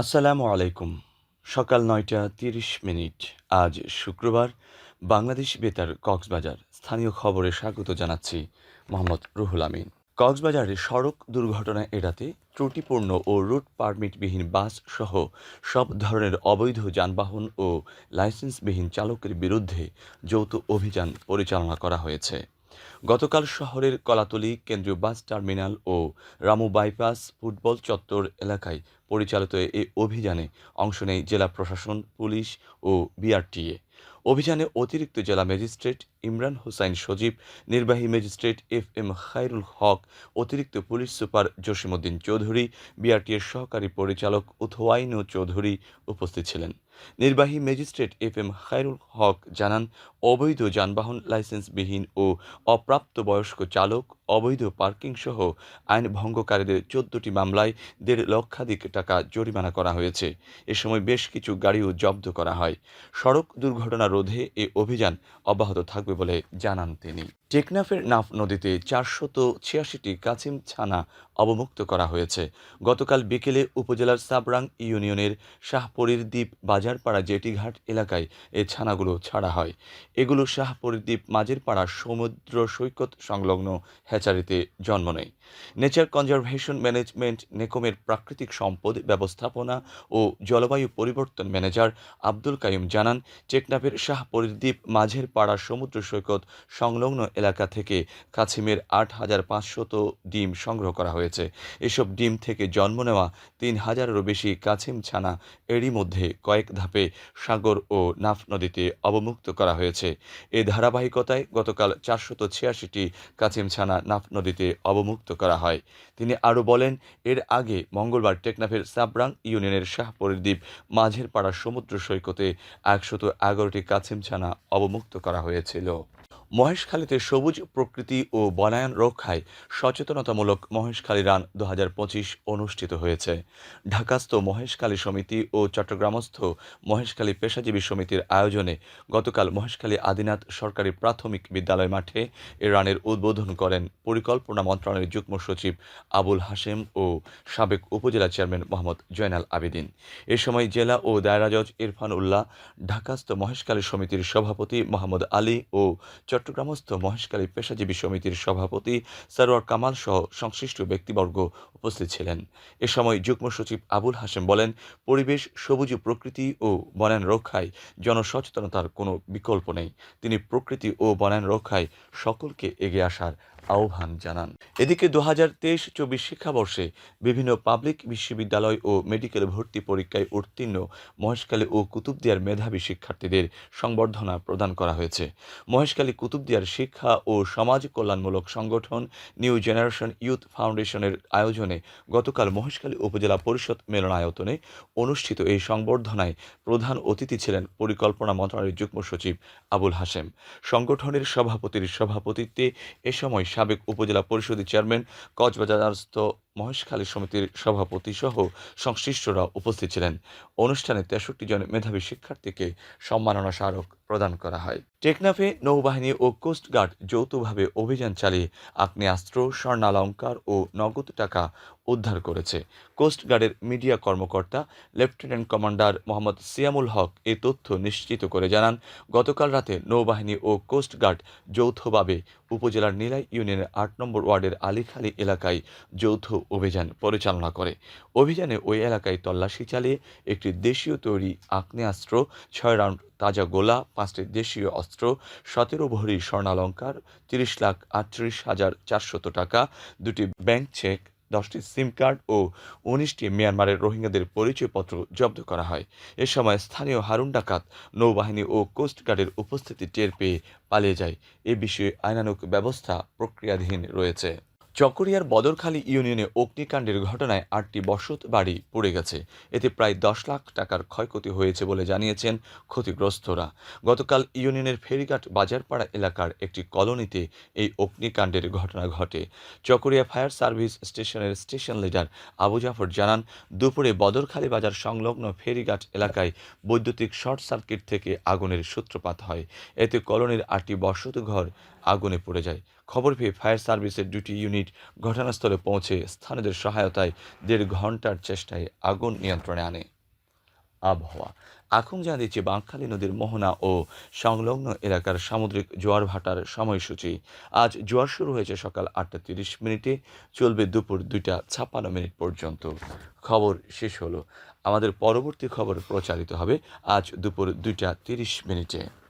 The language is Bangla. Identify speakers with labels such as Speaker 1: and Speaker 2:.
Speaker 1: আসসালামু আলাইকুম। সকাল নয়টা তিরিশ মিনিট। আজ শুক্রবার। বাংলাদেশ বেতার কক্সবাজার। স্থানীয় খবরে স্বাগত জানাচ্ছি মোহাম্মদ রুহুল আমিন। কক্সবাজারে সড়ক দুর্ঘটনা এড়াতে ত্রুটিপূর্ণ ও রুট পারমিটবিহীন বাস সহ সব ধরনের অবৈধ যানবাহন ও লাইসেন্সবিহীন চালকের বিরুদ্ধে যৌথ অভিযান পরিচালনা করা হয়েছে। গতকাল শহরের কলাতলি কেন্দ্রীয় বাস টার্মিনাল ও রামু বাইপাস ফুটবল চত্বর এলাকায় পরিচালিত এই অভিযানে অংশ নেয় জেলা প্রশাসন, পুলিশ ও বিআরটিএ। অভিযানে অতিরিক্ত জেলা ম্যাজিস্ট্রেট ইমরান হুসাইন সজীব, নির্বাহী magistrate F M Khairul Haque, অতিরিক্ত পুলিশ সুপার জসিমউদ্দিন চৌধুরী, বিআরটিএর সহকারী পরিচালক উথওয়াইনু চৌধুরী উপস্থিত ছিলেন। নির্বাহী magistrate F M Khairul Haque জানান, অবৈধ যানবাহন লাইসেন্সবিহীন ও অপ্রাপ্তবয়স্ক চালক অবৈধ পার্কিং সহ আইন ভঙ্গকারীদের চোদ্দটি মামলায় দেড় লক্ষাধিক টাকা জরিমানা করা হয়েছে। এ সময় বেশ কিছু গাড়িও জব্দ করা হয়। সড়ক দুর্ঘটনা রোধে এ অভিযান অব্যাহত থাকবে বলে জানান তিনি। টেকনাফের নাফ নদীতে চারশত ছিয়াশিটি কাছিম ছানা অবমুক্ত করা হয়েছে। গতকাল বিকেলে উপজেলার সাবরাং ইউনিয়নের শাহপরীর দ্বীপ বাজারপাড়া জেটিঘাট এলাকায় এ ছানাগুলো ছাড়া হয়। এগুলো শাহপরীর দ্বীপ মাঝেরপাড়া সমুদ্র সৈকত সংলগ্ন হ্যাচারিতে জন্ম নেয়। নেচার কনজারভেশন ম্যানেজমেন্ট নেকমের প্রাকৃতিক সম্পদ ব্যবস্থাপনা ও জলবায়ু পরিবর্তন ম্যানেজার আব্দুল কাইম জানান, টেকনাফের শাহপরীর দ্বীপ মাঝের পাড়া সমুদ্র সৈকত সংলগ্ন এলাকা থেকে কাছিমের আট হাজার পাঁচশত ডিম সংগ্রহ করা হয়েছে। এসব ডিম থেকে জন্ম নেওয়া তিন হাজারেরও বেশি কাছিম ছানা এরই মধ্যে কয়েক ধাপে সাগর ও নাফ নদীতে অবমুক্ত করা হয়েছে। এ ধারাবাহিকতায় গতকাল চারশত ছিয়াশিটি কাছিম ছানা নাফ নদীতে অবমুক্ত করা হয়। তিনি আরও বলেন, এর আগে মঙ্গলবার টেকনাফের সাবরাং ইউনিয়নের শাহপরের দ্বীপ মাঝের পাড়া সমুদ্র সৈকতে একশত এগারোটি কাছিমছানা অবমুক্ত করা হয়েছিল। মহেশখালীতে সবুজ প্রকৃতি ও বনায়ন রক্ষায় সচেতনতামূলক মহেশখালী রান দু হাজার পঁচিশ অনুষ্ঠিত হয়েছে। ঢাকাস্থ মহেশখালী সমিতি ও চট্টগ্রামস্থ মহেশখালী পেশাজীবী সমিতির আয়োজনে গতকাল মহেশখালী আদিনাথ সরকারি প্রাথমিক বিদ্যালয় মাঠে এ রানের উদ্বোধন করেন পরিকল্পনা মন্ত্রণালয়ের যুগ্ম সচিব আবুল হাশেম ও সাবেক উপজেলা চেয়ারম্যান মোহাম্মদ জয়নাল আবেদিন। এ সময় জেলা ও দায়রা জজ ইরফান উল্লাহ, ঢাকাস্থ মহেশখালী সমিতির সভাপতি মোহাম্মদ আলী ও চট্টগ্রামস্থ মহেশকালী পেশাজীবী সমিতির সভাপতি সারোয়ার কামাল সহ সংশ্লিষ্ট ব্যক্তিবর্গ উপস্থিত ছিলেন। এ সময় যুগ্ম সচিব আবুল হাসেম বলেন, পরিবেশ, সবুজ প্রকৃতি ও বনায়ন রক্ষায় জনসচেতনতার কোনো বিকল্প নেই। তিনি প্রকৃতি ও বনায়ন রক্ষায় সকলকে এগিয়ে আসার আহ্বান জানান। এদিকে দু হাজার তেইশ চব্বিশ শিক্ষাবর্ষে বিভিন্ন পাবলিক বিশ্ববিদ্যালয় ও মেডিকেল ভর্তি পরীক্ষায় উত্তীর্ণ মহেশখালী ও কুতুবদিয়ার মেধাবী শিক্ষার্থীদের সংবর্ধনা প্রদান করা হয়েছে। মহেশখালী কুতুবদিয়ার শিক্ষা ও সমাজ কল্যাণমূলক সংগঠন নিউ জেনারেশন ইউথ ফাউন্ডেশনের আয়োজনে গতকাল মহেশখালী উপজেলা পরিষদ মিলনায়তনে অনুষ্ঠিত এই সংবর্ধনায় প্রধান অতিথি ছিলেন পরিকল্পনা মন্ত্রণালয়ের যুগ্ম সচিব আবুল হাশেম। সংগঠনের সভাপতির সভাপতিত্বে এ সময় সাবেক উপজেলা পরিষদের চেয়ারম্যান কক্সবাজারস্থ মহেশখালী সমিতির সভাপতি সহ সংশ্লিষ্টরা উপস্থিত ছিলেন। অনুষ্ঠানে তেষট্টি জন মেধাবী শিক্ষার্থীকে সম্মাননা স্মারক প্রদান করা হয়। টেকনাফে নৌবাহিনী ও কোস্টগার্ড যৌথভাবে অভিযান চালিয়ে আগ্নেয়াস্ত্র, স্বর্ণালঙ্কার ও নগদ টাকা উদ্ধার করেছে। কোস্টগার্ডের মিডিয়া কর্মকর্তা লেফটেন্যান্ট কমান্ডার মোহাম্মদ সিয়ামুল হক এ তথ্য নিশ্চিত করে জানান, গতকাল রাতে নৌবাহিনী ও কোস্টগার্ড যৌথভাবে উপজেলার নীলাই ইউনিয়নের আট নম্বর ওয়ার্ডের আলীখালী এলাকায় যৌথ অভিযান পরিচালনা করে। অভিযানে ওই এলাকায় তল্লাশি চালিয়ে একটি দেশীয় তৈরি আগ্নেয়াস্ত্র, ছয় রাউন্ড তাজা গোলা, পাঁচটি দেশীয় অস্ত্র, সতেরো ভরি স্বর্ণালঙ্কার, তিরিশ লাখ আটত্রিশ হাজার চারশত টাকা, দুটি ব্যাংক চেক, দশটি সিম কার্ড ও উনিশটি মিয়ানমারের রোহিঙ্গাদের পরিচয়পত্র জব্দ করা হয়। এ সময় স্থানীয় হারুন ডাকাত নৌবাহিনী ও কোস্টগার্ডের উপস্থিতি টের পেয়ে পালিয়ে যায়। এ বিষয়ে আইনানুক ব্যবস্থা প্রক্রিয়াধীন রয়েছে। চকরিয়ার বদরখালী ইউনিয়নে অগ্নিকাণ্ডের ঘটনায় আটটি বসত বাড়ি পড়ে গেছে। এতে প্রায় দশ লাখ টাকার ক্ষয়ক্ষতি হয়েছে বলে জানিয়েছেন ক্ষতিগ্রস্তরা। গতকাল ইউনিয়নের ফেরিঘাট বাজারপাড়া এলাকার একটি কলোনিতে এই অগ্নিকাণ্ডের ঘটনা ঘটে। চকরিয়া ফায়ার সার্ভিস স্টেশনের স্টেশন লিডার আবু জাফর জানান, দুপুরে বদরখালী বাজার সংলগ্ন ফেরিঘাট এলাকায় বৈদ্যুতিক শর্ট সার্কিট থেকে আগুনের সূত্রপাত হয়। এতে কলোনির আটটি বসত ঘর আগুনে পড়ে যায়। খবর পেয়ে ফায়ার সার্ভিসের দুটি ইউনিট ঘটনাস্থলে পৌঁছে স্থানীয়দের সহায়তায় দেড় ঘণ্টার চেষ্টায় আগুন নিয়ন্ত্রণে আনে। আবহাওয়া। এখন জানা দিচ্ছে, বাঁকখালী নদীর মোহনা ও সংলগ্ন এলাকার সামুদ্রিক জোয়ার ভাটার সময়সূচি। আজ জোয়ার শুরু হয়েছে সকাল আটটা তিরিশ মিনিটে, চলবে দুপুর দুইটা ছাপ্পান্ন মিনিট পর্যন্ত। খবর শেষ হলো। আমাদের পরবর্তী খবর প্রচারিত হবে আজ দুপুর দুইটা তিরিশ মিনিটে।